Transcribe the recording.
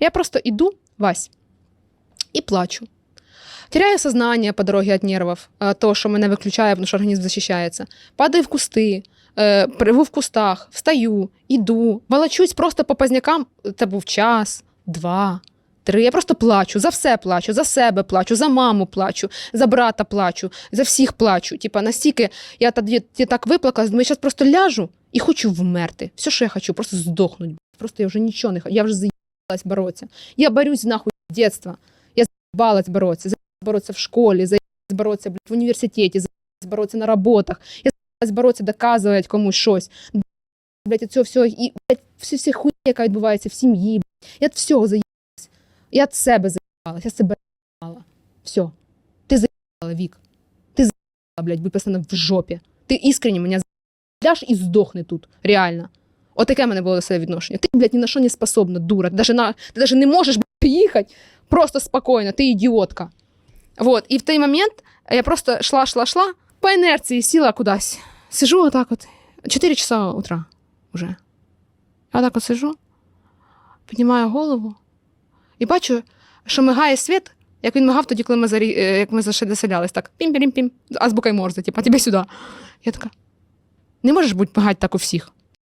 Я просто иду, Вась, і плачу. Теряю сознание по дороге от нервов, то, що мене виключає, тому що організм захищається. Падаю в кусти, е, приву в кустах, встаю, іду, волочусь просто по позднякам. Це був час, два, три. Я просто плачу, за все плачу, за себе плачу, за маму плачу, за брата плачу, за всіх плачу. Типа настільки я тоді так виплакалась, думаю, я зараз просто ляжу і хочу вмерти. Все, що я хочу, просто здохнути. Просто я вже нічого не хочу. Я вже заїбалась боротися. Я борюсь нахуй з дитинства. Я заїбалась боротися. Заїбалась боротися в школі, заїбалась боротися блядь, в університеті, заїбалась боротися на роботах. Я заїбалась боротися, доказувати комусь щось. Блядь, цього всього, і блядь, всі, всі хуйня, яка відбувається в сім'ї. блядь. Я від всього заїбалась. Я від себе заїбалась, я себе заїбала. Все. Ти заїбала, Вік. Ти заїбала, блядь, виписана в жопі. Ти іскренне мене заїбляш і здохни тут. Реально. Отаке мене було до себе відношення. Ти, блядь, ні на що не способна, дура. Ти даже, на, ти даже не можеш блядь, їхати просто спокійно, ти ідіотка. Вот. І в той момент я просто шла, шла, шла, по інерції сіла кудись. Сижу отак от. 4 часа утра уже. Я так от сижу, піднімаю голову і бачу, що мигає світ, як він мигав тоді, коли ми, зарі... е, як ми заселялись. Так, пім пім пім азбукою Морзе, типа, тебе сюди. Я така, не можеш бути мигати так у всіх.